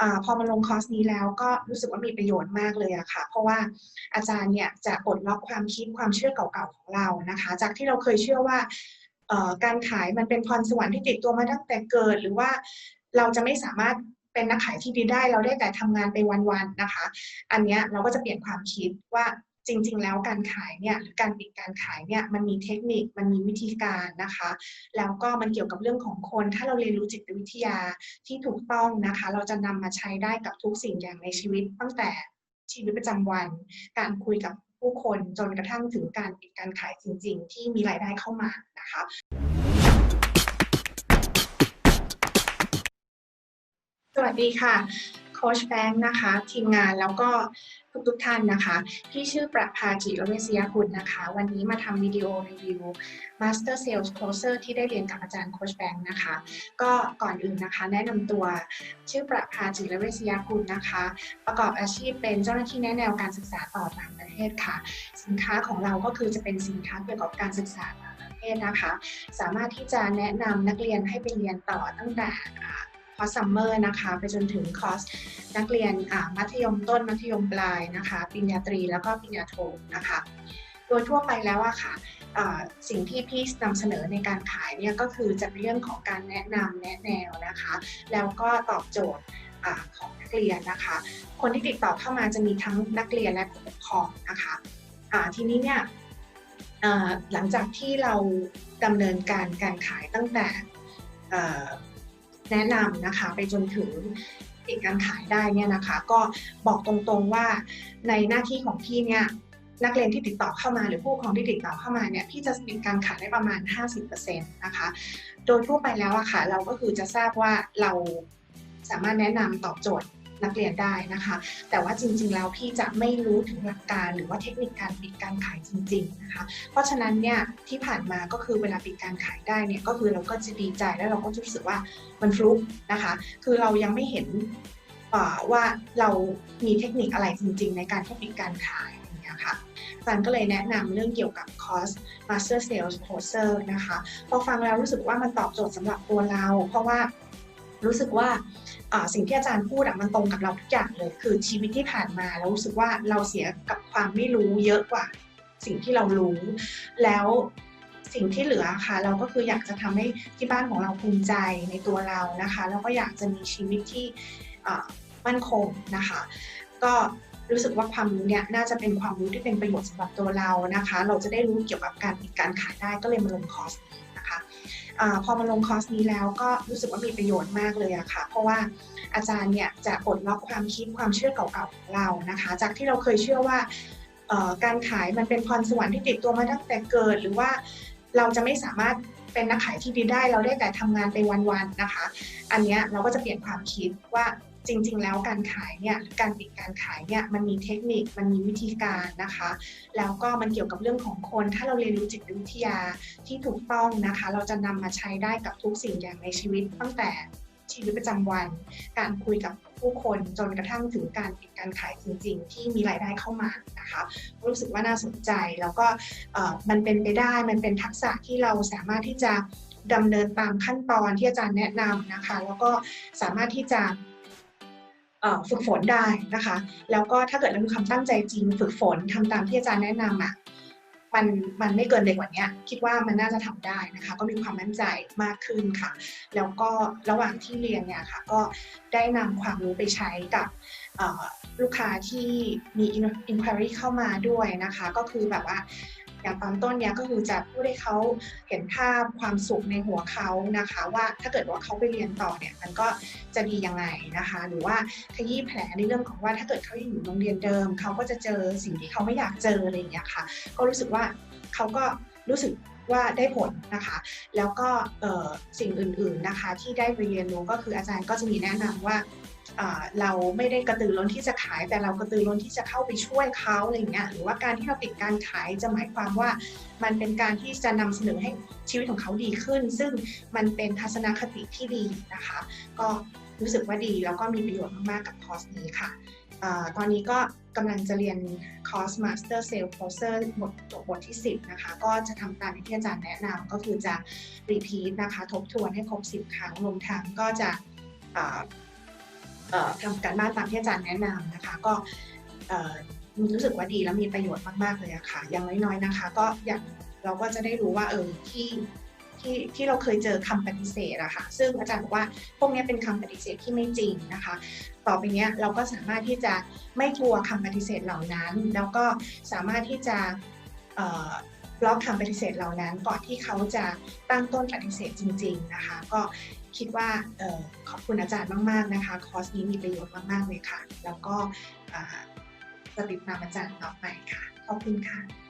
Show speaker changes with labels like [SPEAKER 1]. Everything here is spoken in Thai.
[SPEAKER 1] อพอมาลงคอร์สนี้แล้วก็รู้สึกว่ามีประโยชน์มากเลยอะค่ะ เพราะว่าอาจารย์เนี่ยจะปลดล็อกความคิดความเชื่อเก่าๆของเรานะคะ จากที่เราเคยเชื่อว่าการขายมันเป็นพรสวรรค์ที่ติดตัวมาตั้งแต่เกิด หรือว่าเราจะไม่สามารถเป็นนักขายที่ดีได้ เราได้แต่ทำงานไปวันๆนะคะ อันเนี้ยเราก็จะเปลี่ยนความคิดว่า จริง ๆ แล้วการขายเนี่ยหรือการปิดการขายเนี่ยมันมีเทคนิคมันมีวิธีการนะคะ แล้วก็มันเกี่ยวกับเรื่องของคน ถ้าเราเรียนรู้จิตวิทยาที่ถูกต้องนะคะ เราจะนำมาใช้ได้กับทุกสิ่งอย่างในชีวิต ตั้งแต่ชีวิตประจำวัน การคุยกับผู้คนจนกระทั่งถึงการปิดการขายจริง ๆ ที่มีรายได้เข้ามานะคะสวัสดีค่ะ โค้ชแบงค์นะคะ ทีมงานแล้วก็ทุกทุกท่านนะคะพี่ชื่อประภาจิรเวศยคุณนะคะ วันนี้มาทำวิดีโอรีวิว Master Sales Closer ที่ได้เรียนกับอาจารย์โค้ชแบงค์นะคะ ก็ก่อนอื่นนะคะ แนะนำตัวชื่อประภาจิรเวศยคุณนะคะ ประกอบอาชีพเป็นเจ้าหน้าที่แนะแนวการศึกษาต่อต่างประเทศค่ะ สินค้าของเราก็คือจะเป็นสินค้าเกี่ยวกับการศึกษาต่างประเทศนะคะ สามารถที่จะแนะนำนักเรียนให้ไปเรียนต่อตั้งแต่ คอร์สซัมเมอร์นะคะไปจนถึงคอร์สนักเรียนมัธยมต้นมัธยมปลายนะคะปริญญาตรีแล้วก็ปริญญาโทนะคะโดยทั่วไปแล้วอะค่ะสิ่งที่พี่นำเสนอในการขายเนี่ยก็คือจะเป็นเรื่องของการแนะนำแนะแนวนะคะ แล้วก็ตอบโจทย์ของนักเรียนนะคะ คนที่ติดต่อเข้ามาจะมีทั้งนักเรียนและผู้ปกครองนะคะทีนี้เนี่ยหลังจากที่เราดำเนินการการขายตั้งแต่ แนะนำนะคะไปจนถึงปิดการขายได้เนี่ยนะคะ ก็บอกตรงๆว่าในหน้าที่ของพี่เนี่ยนักเรียนที่ติดต่อเข้ามาหรือผู้ปกครองที่ติดต่อเข้ามาเนี่ยพี่จะมีการขายได้ประมาณ 50%นะคะ โดยทั่วไปแล้วอะค่ะเราก็คือจะทราบว่าเราสามารถแนะนำตอบโจทย์ นักเรียนได้นะคะ แต่ว่าจริงๆแล้วพี่จะไม่รู้ถึงหลักการหรือว่าเทคนิคการปิดการขายจริง ๆนะคะ เพราะฉะนั้นเนี่ยที่ผ่านมาก็คือเวลาปิดการขายได้เนี่ยก็คือเราก็จะดีใจแล้วเราก็รู้สึกว่ามันฟลุกนะคะ คือเรายังไม่เห็นว่าเรามีเทคนิคอะไรจริง ๆ ในการที่ปิดการขายอย่างเงี้ยค่ะฟันก็เลยแนะนำเรื่องเกี่ยวกับคอร์ส Master Sales Closer นะคะ พอฟังแล้วรู้สึกว่ามันตอบโจทย์สำหรับตัวเรา เพราะว่า รู้สึกว่าสิ่งที่อาจารย์พูดมันตรงกับเราทุกอย่างเลย คือชีวิตที่ผ่านมาเรารู้สึกว่าเราเสียกับความไม่รู้เยอะกว่า สิ่งที่เรารู้ แล้วสิ่งที่เหลือค่ะ เราก็คืออยากจะทำให้ที่บ้านของเราภูมิใจในตัวเรานะคะ แล้วก็อยากจะมีชีวิตที่มั่นคงนะคะ ก็รู้สึกว่าความรู้เนี่ยน่าจะเป็นความรู้ที่เป็นประโยชน์สำหรับตัวเรานะคะ เราจะได้รู้เกี่ยวกับการปิดการขายได้ก็เลยมาลงคอร์สนี้ อพอมาลงคอร์สนี้แล้วก็รู้สึกว่ามีประโยชน์มากเลยอะค่ะ เพราะว่าอาจารย์เนี่ยจะปลดล็อกความคิดความเชื่อเก่าๆของเรานะคะ จากที่เราเคยเชื่อว่าการขายมันเป็นพรสวรรค์ที่ติดตัวมาตั้งแต่เกิด หรือว่าเราจะไม่สามารถเป็นนักขายที่ดีได้ เราได้แต่ทำงานไปวันๆนะคะ อันนี้เราก็จะเปลี่ยนความคิดว่า จริง ๆ แล้วการขายเนี่ยการปิดการขายเนี่ยมันมีเทคนิคมันมีวิธีการนะคะ แล้วก็มันเกี่ยวกับเรื่องของคน ถ้าเราเรียนรู้จิตวิทยาที่ถูกต้องนะคะ เราจะนำมาใช้ได้กับทุกสิ่งอย่างในชีวิต ตั้งแต่ชีวิตประจำวัน การคุยกับผู้คนจนกระทั่งถึงการปิดการขายจริง ๆ ที่มีรายได้เข้ามานะคะรู้สึกว่าน่าสนใจแล้วก็มันเป็นไปได้มันเป็นทักษะที่เราสามารถที่จะดำเนินตามขั้นตอนที่อาจารย์แนะนำนะคะ แล้วก็สามารถที่จะ ฝึกฝนได้นะคะ แล้วก็ถ้าเกิดเรามีความตั้งใจจริง ฝึกฝนทำตามที่อาจารย์แนะนำอะมันมันไม่เกินเด็กกว่านี้คิดว่ามันน่าจะทำได้นะคะ ก็มีความมั่นใจมากขึ้นค่ะ แล้วก็ระหว่างที่เรียนเนี่ยค่ะ ก็ได้นำความรู้ไปใช้กับลูกค้าที่มี inquiry เข้ามาด้วยนะคะ ก็คือแบบว่า อย่างตอนต้นเนี่ยก็คือจะพูดให้เขาเห็นภาพความสุขในหัวเขานะคะ ว่าถ้าเกิดว่าเขาไปเรียนต่อเนี่ยมันก็จะดียังไงนะคะ หรือว่าขยี้แผลในเรื่องของว่าถ้าเกิดเขาอยู่โรงเรียนเดิม เขาก็จะเจอสิ่งที่เขาไม่อยากเจออะไรอย่างเงี้ยค่ะ ก็รู้สึกว่าเขาก็รู้สึกว่าได้ผลนะคะ แล้วก็สิ่งอื่นๆนะคะที่ได้ไปเรียนรู้ก็คืออาจารย์ก็จะมีแนะนำว่าอ่า เราไม่ได้กระตือร้นที่จะขาย แต่เรากระตือร้นที่จะเข้าไปช่วยเขาอะไรอย่างเงี้ยหรือว่าการที่เราปิดการขายจะหมายความว่า มันเป็นการที่จะนำเสนอให้ชีวิตของเขาดีขึ้น ซึ่งมันเป็นทัศนคติที่ดีนะคะ ก็รู้สึกว่าดีแล้วก็มีประโยชน์มากๆกับคอร์สนี้ค่ะอตอนนี้ก็กำลังจะเรียนคอร์ส Master Sales Closer บทจบบทที่ 10 นะคะ ก็จะทำตามที่อาจารย์แนะนำก็คือจะ repeat นะคะ ทบทวนให้ครบ 10 ครั้งรวมทั้งก็จะ ทำการบ้านตามที่อาจารย์แนะนำนะคะ ก็รู้สึกว่าดีและมีประโยชน์มากๆเลยอะค่ะ อย่างน้อยๆนะคะ ก็อย่างเราก็จะได้รู้ว่าเออที่ที่ที่เราเคยเจอคำปฏิเสธอะค่ะ ซึ่งอาจารย์บอกว่าพวกนี้เป็นคำปฏิเสธที่ไม่จริงนะคะ ต่อไปนี้เราก็สามารถที่จะไม่กลัวคำปฏิเสธเหล่านั้น แล้วก็สามารถที่จะบล็อกคำปฏิเสธเหล่านั้น ก่อนที่เขาจะตั้งต้นปฏิเสธจริง ๆนะคะ ก็ คิดว่าออขอบคุณอาจารย์มาก ๆ นะคะ คอร์สนี้มีประโยชน์มาก ๆ เลยค่ะ แล้วก็จะติดตามอาจารย์ต่อไปค่ะ ขอบคุณค่ะ